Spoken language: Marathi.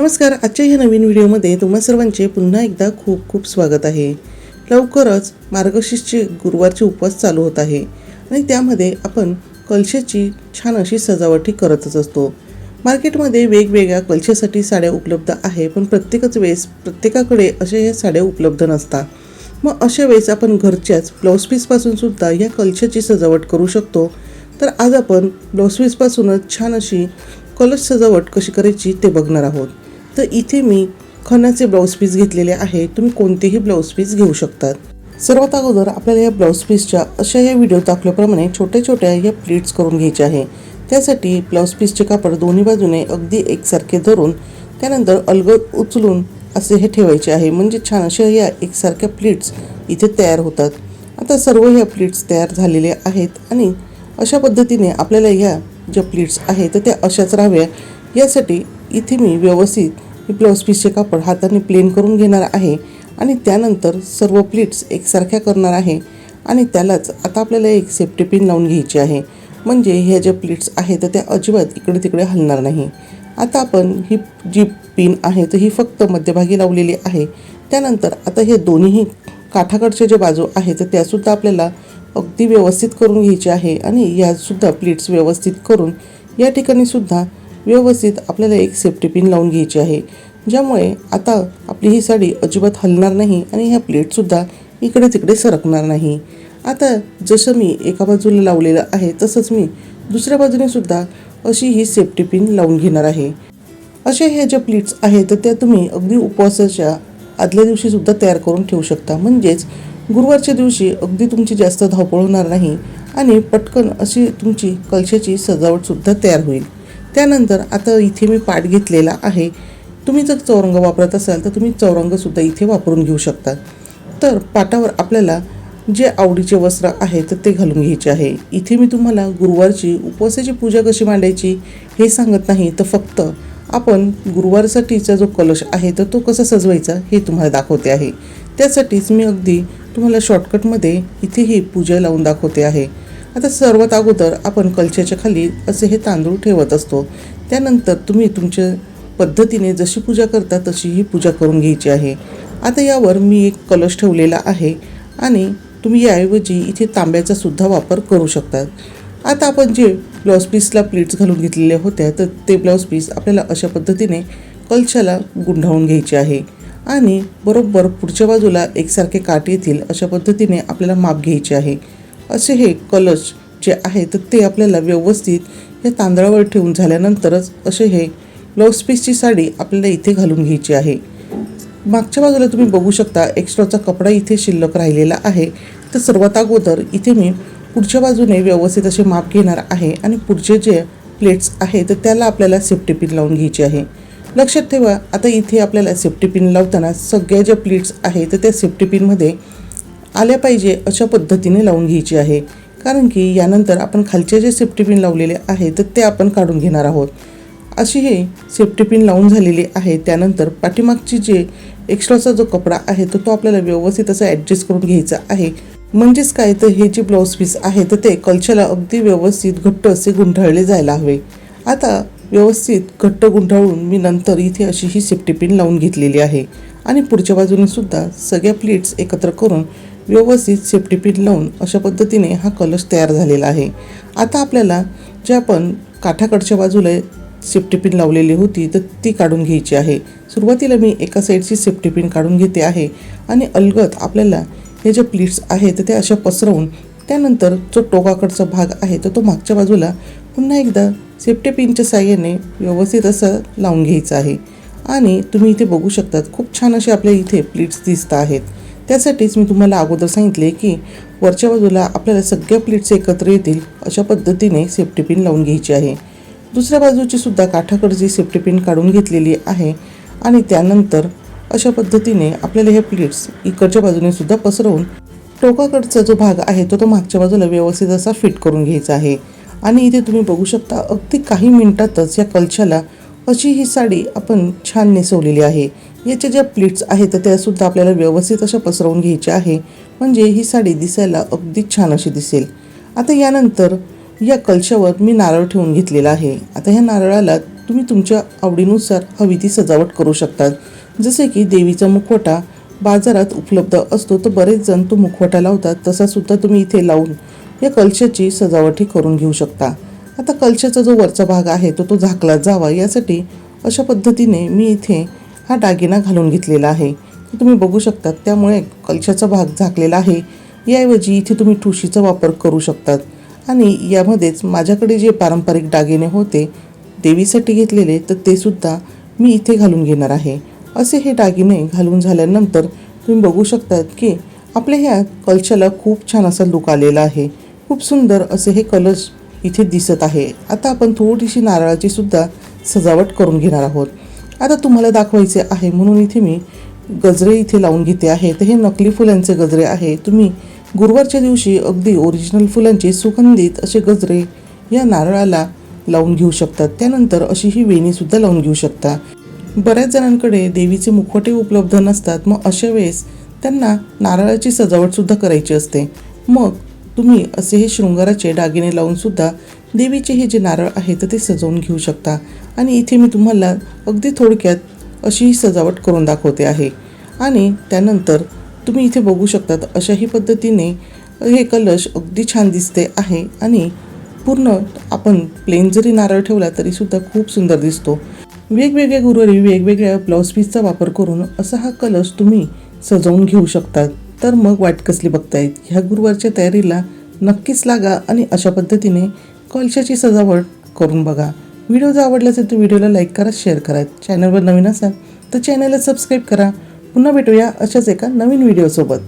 नमस्कार आजच्या ह्या नवीन व्हिडिओमध्ये तुम्हा सर्वांचे पुन्हा एकदा खूप खूप स्वागत आहे. लवकरच मार्गशीर्षचे गुरुवारचे उपवास चालू होत आहे आणि त्यामध्ये आपण कलशाची छान अशी सजावटी करतच असतो. मार्केटमध्ये वेगवेगळ्या कलशासाठी साड्या उपलब्ध आहे पण प्रत्येकच वेळेस प्रत्येकाकडे अशा ह्या साड्या उपलब्ध नसतात. मग अशा वेळेस आपण घरच्याच ब्लाऊज पीसपासून सुद्धा या कलशाची सजावट करू शकतो. तर आज आपण ब्लाऊज पीसपासूनच छान अशी कलश सजावट कशी करायची ते बघणार आहोत. तर इथे मी खणाचे ब्लाऊज पीस घेतलेले आहे. तुम्ही कोणतेही ब्लाऊज पीस घेऊ शकतात. सर्वात अगोदर आपल्याला या ब्लाऊज पीसच्या अशा या व्हिडिओ दाखवल्याप्रमाणे छोट्या छोट्या या प्लीट्स करून घ्यायच्या आहे. त्यासाठी ब्लाऊज पीसचे कापड दोन्ही बाजूने अगदी एकसारखे धरून त्यानंतर अलगद उचलून असे हे ठेवायचे आहे. म्हणजे छान अशा या एकसारख्या प्लीट्स इथे तयार होतात. आता सर्व ह्या प्लीट्स तयार झालेल्या आहेत आणि अशा पद्धतीने आपल्याला ह्या ज्या प्लीट्स आहेत तर त्या अशाच राहाव्या. यासाठी इथे मी व्यवस्थित मी ब्लाऊज पीसचे कापड हाताने प्लेन करून घेणार आहे आणि त्यानंतर सर्व प्लीट्स एकसारख्या करणार आहे आणि त्यालाच आता आपल्याला एक सेफ्टी पिन लावून घ्यायची आहे. म्हणजे ह्या ज्या प्लीट्स आहेत तर त्या अजिबात इकडे तिकडे हलणार नाही. आता आपण ही जी पिन आहे तर ही फक्त मध्यभागी लावलेली आहे. त्यानंतर आता हे दोन्हीही काठाकडच्या ज्या बाजू आहेत तर त्यासुद्धा आपल्याला अगदी व्यवस्थित करून घ्यायची आहे आणि यासुद्धा प्लीट्स व्यवस्थित करून या ठिकाणीसुद्धा व्यवस्थित आपल्याला एक सेफ्टी पिन लावून घ्यायची आहे ज्यामुळे आता आपली ही साडी अजिबात हलणार नाही आणि ह्या प्लेटसुद्धा इकडे तिकडे सरकणार नाही. आता जसं मी एका बाजूला लावलेलं आहे तसंच मी दुसऱ्या बाजूने सुद्धा अशी ही सेफ्टी पिन लावून घेणार आहे. अशा ह्या ज्या प्लेट्स आहेत तर त्या तुम्ही अगदी उपवासाच्या आदल्या दिवशीसुद्धा तयार करून ठेवू शकता. म्हणजेच गुरुवारच्या दिवशी अगदी तुमची जास्त धावपळ होणार नाही आणि पटकन अशी तुमची कलशाची सजावटसुद्धा तयार होईल. त्यानंतर आता इथे मी पाट घेतलेला आहे. तुम्ही जर चौरंग वापरत असाल तर तुम्ही चौरंगसुद्धा इथे वापरून घेऊ शकता. तर पाटावर आपल्याला जे आवडीचे वस्त्र आहे तर ते घालून घ्यायचे आहे. इथे मी तुम्हाला गुरुवारची उपवासाची पूजा कशी मांडायची हे सांगत नाही तर फक्त आपण गुरुवारसाठीचा जो कलश आहे तर तो कसा सजवायचा हे तुम्हाला दाखवते आहे. त्यासाठीच मी अगदी तुम्हाला शॉर्टकटमध्ये इथे ही पूजा लावून दाखवते आहे. आता सर्वात अगोदर आपण कलशाच्या खाली असे हे तांदूळ ठेवत असतो. त्यानंतर तुम्ही तुमच्या पद्धतीने जशी पूजा करता तशी ही पूजा करून घ्यायची आहे. आता यावर मी एक कलश ठेवलेला आहे आणि तुम्ही याऐवजी इथे तांब्याचा सुद्धा वापर करू शकतात आता आपण जे ब्लाऊज पीसला प्लेट्स घालून घेतलेल्या होत्या तर ते ब्लाऊज पीस आपल्याला अशा पद्धतीने कलशाला गुंढावून घ्यायचे आहे. आणि बरोबर पुढच्या बाजूला एकसारखे काट येतील अशा पद्धतीने आपल्याला माप घ्यायचे आहे. असे हे कलश जे आहे तर ते आपल्याला व्यवस्थित या तांदळावर ठेवून झाल्यानंतरच असे हे ब्लाऊज पीसची साडी आपल्याला इथे घालून घ्यायची आहे. मागच्या बाजूला तुम्ही बघू शकता एक्स्ट्राचा कपडा इथे शिल्लक राहिलेला आहे. तर सर्वात अगोदर इथे मी पुढच्या बाजूने व्यवस्थित असे माप घेणार आहे आणि पुढचे जे प्लेट्स आहे तर त्याला आपल्याला सेफ्टी पिन लावून घ्यायची आहे. लक्षात ठेवा आता इथे आपल्याला सेफ्टी पिन लावताना सगळ्या ज्या प्लेट्स आहेत तर त्या सेफ्टी पिनमध्ये आल्या पाहिजे अशा पद्धतीने लावून घ्यायची आहे. कारण की यानंतर आपण खालचे जे सेफ्टी पिन लावलेले आहे तर ते आपण काढून घेणार आहोत. अशी हे सेफ्टी पिन लावून झालेली आहे. त्यानंतर पाठीमागची जे एक्स्ट्राचा जो कपडा आहे तर तो आपल्याला व्यवस्थित असं ॲडजस्ट करून घ्यायचा आहे. म्हणजेच काय? तर हे जे ब्लाऊज पीस आहे तर ते कलशाला अगदी व्यवस्थित घट्ट असे गुंठाळले जायला हवे. आता व्यवस्थित घट्ट गुंठाळून मी नंतर इथे अशी ही सेफ्टी पिन लावून घेतलेली आहे. आणि पुढच्या बाजूने सुद्धा सगळ्या प्लेट्स एकत्र करून व्यवस्थित सेफ्टी पिन लावून अशा पद्धतीने हा कलश तयार झालेला आहे. आता आपल्याला जे आपण काठाकडच्या बाजूला सेफ्टी पिन लावलेली होती तर ती काढून घ्यायची आहे. सुरुवातीला मी एका साईडची सेफ्टी पिन काढून घेते आहे आणि अलगद आपल्याला हे जे प्लीट्स आहेत तर ते अशा पसरवून त्यानंतर जो टोकाकडचा भाग आहे तर तो मागच्या बाजूला पुन्हा एकदा सेफ्टी पिनच्या साह्याने व्यवस्थित असं लावून घ्यायचं आहे. आणि तुम्ही इथे बघू शकतात खूप छान असे आपल्या इथे प्लीट्स दिसत आहेत. त्यासाठीच मी तुम्हाला अगोदर सांगितले की वरच्या बाजूला आपल्याला सगळ्या प्लेट्स एकत्र येतील अशा पद्धतीने सेफ्टी पिन लावून घ्यायची आहे. दुसऱ्या बाजूची सुद्धा काठाकडची सेफ्टी पिन काढून घेतलेली आहे आणि त्यानंतर अशा पद्धतीने आपल्याला हे प्लेट्स इकडच्या बाजूने सुद्धा पसरवून टोकाकडचा जो भाग आहे तो तो मागच्या बाजूला व्यवस्थित असा फिट करून घ्यायचा आहे. आणि इथे तुम्ही बघू शकता अगदी काही मिनिटातच या कलशाला अशी ही साडी आपण छान नेसवलेली आहे. याच्या ज्या प्लीट्स आहेत तर त्यासुद्धा आपल्याला व्यवस्थित अशा पसरवून घ्यायच्या आहे. म्हणजे ही साडी दिसायला अगदी छान अशी दिसेल. आता यानंतर या कलशावर मी नारळ ठेवून घेतलेला आहे. आता ह्या नारळाला तुम्ही तुमच्या आवडीनुसार हवी ती सजावट करू शकतात. जसे की देवीचा मुखवटा बाजारात उपलब्ध असतो तर बरेच जण तो मुखवटा लावतात तसा सुद्धा तुम्ही इथे लावून या कलशाची सजावटही करून घेऊ शकता. आता कलशाचा जो वरचा भाग आहे तो तो झाकला जावा. यासाठी अशा पद्धतीने मी इथे हा दागिना घालून घेतलेला आहे. तुम्ही बघू शकतात. त्यामुळे कलशाचा भाग झाकलेला आहे. याऐवजी इथे तुम्ही ठुशीचा वापर करू शकतात. आणि यामध्येच माझ्याकडे जे पारंपरिक दागिने होते देवीसाठी घेतलेले तर ते सुद्धा मी इथे घालून घेणार आहे. असे हे दागिने घालून झाल्यानंतर तुम्ही बघू शकतात की आपल्या ह्या कलशाला खूप छान असा लुक आलेला आहे. खूप सुंदर असे हे कलश इथे दिसत आहे. आता आपण थोडीशी नारळाची सुद्धा सजावट करून घेणार आहोत. आता तुम्हाला दाखवायचे आहे म्हणून इथे मी गजरे इथे लावून घेते आहे. तर हे नकली फुलांचे गजरे आहे. तुम्ही गुरुवारच्या दिवशी अगदी ओरिजिनल फुलांचे सुगंधित असे गजरे या नारळाला लावून घेऊ शकतात त्यानंतर अशी ही वेणीसुद्धा लावून घेऊ शकता. बऱ्याच जणांकडे देवीचे मुखवटे उपलब्ध नसतात. मग अशा वेळेस त्यांना नारळाची सजावटसुद्धा करायची असते. मग तुम्ही असे हे शृंगाराचे दागिने लावून सुद्धा देवीचे हे जे नारळ आहे तर ते सजवून घेऊ शकता. आणि इथे मी तुम्हाला अगदी थोडक्यात अशी ही सजावट करून दाखवते आहे. आणि त्यानंतर तुम्ही इथे बघू शकतात अशाही पद्धतीने हे कलश अगदी छान दिसते आहे. आणि पूर्ण आपण प्लेन जरी नारळ ठेवला तरीसुद्धा खूप सुंदर दिसतो. वेगवेगळ्या गुरुवारी वेगवेगळ्या ब्लाऊज पीसचा वापर करून असा हा कलश तुम्ही सजवून घेऊ शकतात. तर मग वाट कसली बघतायत ह्या गुरुवारच्या तयारीला नक्कीच लागा आणि अशा पद्धतीने कॉलशाची सजावट करून बघा. व्हिडिओ जर आवडला असेल तर व्हिडिओला लाईक करा शेअर करा. चॅनलवर नवीन असाल तर चॅनलला सबस्क्राईब करा. पुन्हा भेटूया अशाच एका नवीन व्हिडिओसोबत